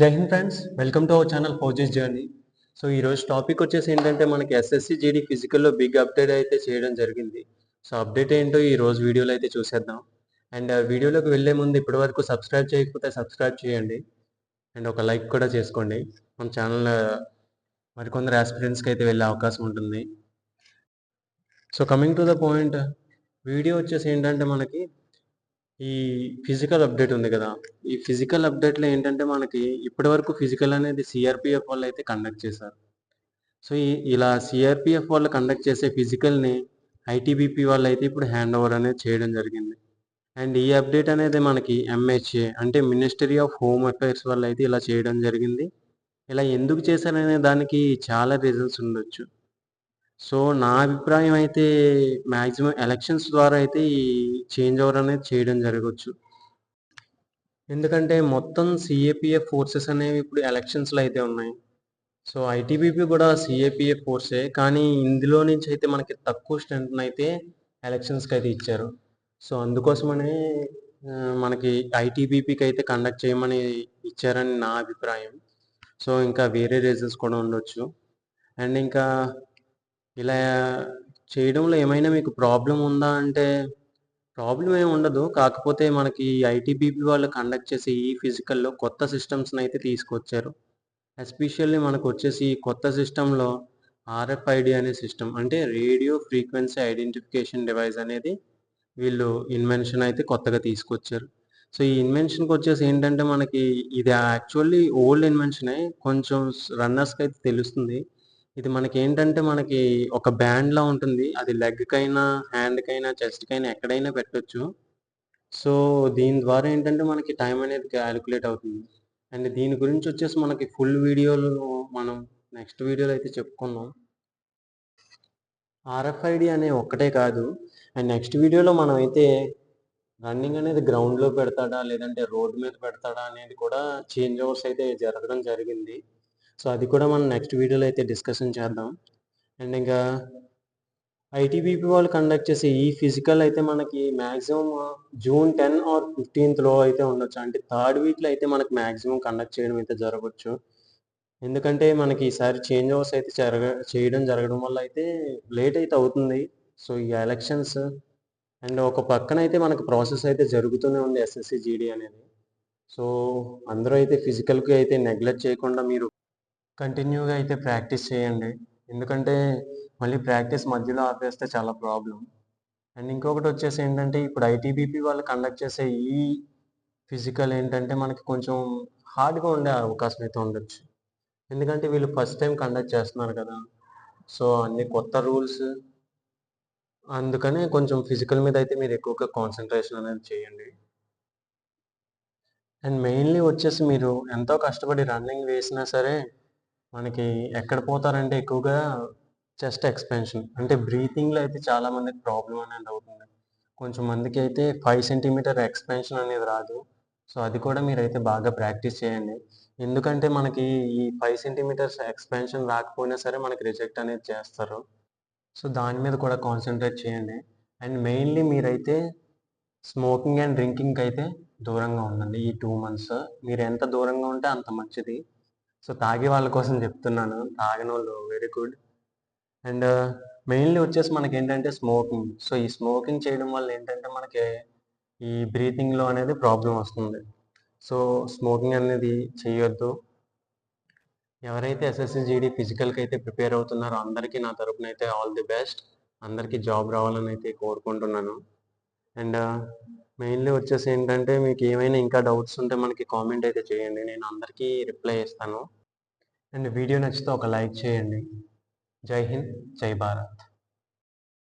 Jai Hind friends welcome to our channel ఫౌజెస్ journey. So ఈరోజు topic వచ్చేసి ఏంటంటే మనకి ఎస్ఎస్సి జీడీ ఫిజికల్లో బిగ్ అప్డేట్ అయితే చేయడం జరిగింది. సో అప్డేట్ ఏంటో ఈ రోజు వీడియోలో అయితే చూసేద్దాం. అండ్ వీడియోలోకి వెళ్ళే ముందు ఇప్పటివరకు సబ్స్క్రైబ్ చేయకపోతే సబ్స్క్రైబ్ చేయండి. అండ్ ఒక లైక్ కూడా చేసుకోండి. మన ఛానల్ మరికొందరు ఆస్పిరెంట్స్కి అయితే వెళ్ళే అవకాశం ఉంటుంది. So coming to the point video వచ్చేసి ఏంటంటే మనకి ఈ ఫిజికల్ అప్డేట్ ఉంది కదా. ఈ ఫిజికల్ అప్డేట్లో ఏంటంటే మనకి ఇప్పటివరకు ఫిజికల్ అనేది సిఆర్పిఎఫ్ వాళ్ళు అయితే కండక్ట్ చేశారు. సో ఇలా సిఆర్పిఎఫ్ వాళ్ళు కండక్ట్ చేసే ఫిజికల్ని ఐటీబీపీ వాళ్ళు అయితే ఇప్పుడు హ్యాండ్ ఓవర్ అనేది చేయడం జరిగింది. అండ్ ఈ అప్డేట్ అనేది మనకి ఎంహెచ్ఏ అంటే మినిస్ట్రీ ఆఫ్ హోమ్ అఫైర్స్ వాళ్ళు అయితే ఇలా చేయడం జరిగింది. ఇలా ఎందుకు చేశారనే దానికి చాలా రీజన్స్ ఉండొచ్చు. సో నా అభిప్రాయం అయితే మ్యాక్సిమం ఎలక్షన్స్ ద్వారా అయితే ఈ చేంజ్ ఓవర్ అనేది చేయడం జరగవచ్చు ఎందుకంటే మొత్తం సిఏపిఎఫ్ ఫోర్సెస్ అనేవి ఇప్పుడు ఎలక్షన్స్లో అయితే ఉన్నాయి. సో ఐటీబీపీ కూడా సిఏపిఎఫ్ ఫోర్సే కానీ ఇందులో నుంచి అయితే మనకి తక్కువ స్ట్రెంత్ అయితే ఎలక్షన్స్కి అయితే ఇచ్చారు. సో అందుకోసమనే మనకి ఐటీబీపీకి అయితే కండక్ట్ చేయమని ఇచ్చారని నా అభిప్రాయం. సో ఇంకా వేరే రీజన్స్ కూడా ఉండొచ్చు. అండ్ ఇంకా ఇలా చేయడంలో ఏమైనా మీకు ప్రాబ్లం ఉందా? అంటే ప్రాబ్లం ఏమి ఉండదు. కాకపోతే మనకి ఐటీబీపీ వాళ్ళు కండక్ట్ చేసే ఈ ఫిజికల్లో కొత్త సిస్టమ్స్ని అయితే తీసుకొచ్చారు. ఎస్పెషల్లీ మనకు వచ్చేసి ఈ కొత్త సిస్టంలో ఆర్ఎఫ్ఐడి అనే సిస్టమ్ అంటే రేడియో ఫ్రీక్వెన్సీ ఐడెంటిఫికేషన్ డివైస్ అనేది వీళ్ళు ఇన్వెన్షన్ అయితే కొత్తగా తీసుకొచ్చారు. సో ఈ ఇన్వెన్షన్కి వచ్చేసి ఏంటంటే మనకి ఇది యాక్చువల్లీ ఓల్డ్ ఇన్వెన్షనే కొంచెం రన్నర్స్కి అయితే తెలుస్తుంది. ఇది మనకి ఏంటంటే మనకి ఒక బ్యాండ్ లా ఉంటుంది. అది లెగ్ కైనా హ్యాండ్ కైనా చెస్ట్ కైనా ఎక్కడైనా పెట్టొచ్చు. సో దీని ద్వారా ఏంటంటే మనకి టైం అనేది క్యాలిక్యులేట్ అవుతుంది. అండ్ దీని గురించి వచ్చేసి మనకి ఫుల్ వీడియోలు మనం నెక్స్ట్ వీడియోలో అయితే చెప్పుకున్నాం. ఆర్ఎఫ్ఐడి అనే ఒక్కటే కాదు. అండ్ నెక్స్ట్ వీడియోలో మనం అయితే రన్నింగ్ అనేది గ్రౌండ్లో పెడతాడా లేదంటే రోడ్డు మీద పెడతాడా అనేది కూడా చేంజ్ ఓవర్స్ అయితే జరగడం జరిగింది. సో అది కూడా మనం నెక్స్ట్ వీడియోలో అయితే డిస్కషన్ చేద్దాం. అండ్ ఇంకా ఐటీబీపీ వాళ్ళు కండక్ట్ చేసే ఈ ఫిజికల్ అయితే మనకి మ్యాక్సిమం జూన్ టెన్ ఆర్ ఫిఫ్టీన్త్లో అయితే ఉండొచ్చు. అంటే థర్డ్ వీక్లో అయితే మనకి మ్యాక్సిమం కండక్ట్ చేయడం అయితే జరగవచ్చు ఎందుకంటే మనకి ఈసారి చేంజ్ ఓవర్స్ అయితే జరగ చేయడం జరగడం వల్ల అయితే లేట్ అయితే అవుతుంది. సో ఈ ఎలక్షన్స్ అండ్ ఒక పక్కన అయితే మనకు ప్రాసెస్ అయితే జరుగుతూనే ఉంది ఎస్ఎస్సి జీడీ అనేది. సో అందరూ అయితే ఫిజికల్కి అయితే నెగ్లెక్ట్ చేయకుండా మీరు కంటిన్యూగా అయితే ప్రాక్టీస్ చేయండి. ఎందుకంటే మళ్ళీ ప్రాక్టీస్ మధ్యలో ఆపేస్తే చాలా ప్రాబ్లం అండ్ ఇంకొకటి వచ్చేసి ఏంటంటే ఇప్పుడు ఐటీబీపీ వాళ్ళు కండక్ట్ చేసే ఈ ఫిజికల్ ఏంటంటే మనకి కొంచెం హార్డ్గా ఉండే అవకాశం అయితే ఉండొచ్చు. ఎందుకంటే వీళ్ళు ఫస్ట్ టైం కండక్ట్ చేస్తున్నారు కదా. సో అన్ని కొత్త రూల్స్ అందుకనే కొంచెం ఫిజికల్ మీద అయితే మీరు ఎక్కువగా కాన్సన్ట్రేషన్ అనేది చేయండి. అండ్ మెయిన్లీ వచ్చేసి మీరు ఎంతో కష్టపడి రన్నింగ్ వేసినా సరే మనకి ఎక్కడ పోతారంటే ఎక్కువగా చెస్ట్ ఎక్స్పెన్షన్. అంటే బ్రీతింగ్లో అయితే చాలా మందికి ప్రాబ్లం అనేది అవుతుంది. కొంచెం మందికి అయితే ఫైవ్ సెంటీమీటర్ ఎక్స్పెన్షన్ అనేది రాదు. సో అది కూడా మీరైతే బాగా ప్రాక్టీస్ చేయండి. ఎందుకంటే మనకి ఈ ఫైవ్ సెంటీమీటర్స్ ఎక్స్పెన్షన్ రాకపోయినా సరే మనకి రిజెక్ట్ అనేది చేస్తారు. సో దాని మీద కూడా కాన్సన్ట్రేట్ చేయండి. అండ్ మెయిన్లీ మీరైతే స్మోకింగ్ అండ్ డ్రింకింగ్కి అయితే దూరంగా ఉండండి ఈ టూ మంత్స్. మీరు ఎంత దూరంగా ఉంటే అంత మంచిది. సో తాగే వాళ్ళ కోసం చెప్తున్నాను. తాగిన వాళ్ళు వెరీ గుడ్ అండ్ మెయిన్లీ వచ్చేసి మనకి ఏంటంటే స్మోకింగ్ సో ఈ స్మోకింగ్ చేయడం వల్ల ఏంటంటే మనకి ఈ బ్రీతింగ్లో అనేది ప్రాబ్లం వస్తుంది. సో స్మోకింగ్ అనేది చేయొద్దు. ఎవరైతే ఎస్ఎస్సిజీడీ ఫిజికల్కి అయితే ప్రిపేర్ అవుతున్నారో అందరికీ నా తరపున అయితే ఆల్ ది బెస్ట్ అందరికీ జాబ్ రావాలని అయితే కోరుకుంటున్నాను. అండ్ మెయిన్లీ వచ్చేసి ఏంటంటే మీకు ఏమైనా ఇంకా డౌట్స్ ఉంటే మనకి కామెంట్ అయితే చేయండి. నేను అందరికీ రిప్లై ఇస్తాను. అండ్ వీడియో నచ్చితే ఒక లైక్ చేయండి. జై హింద్ జై భారత్.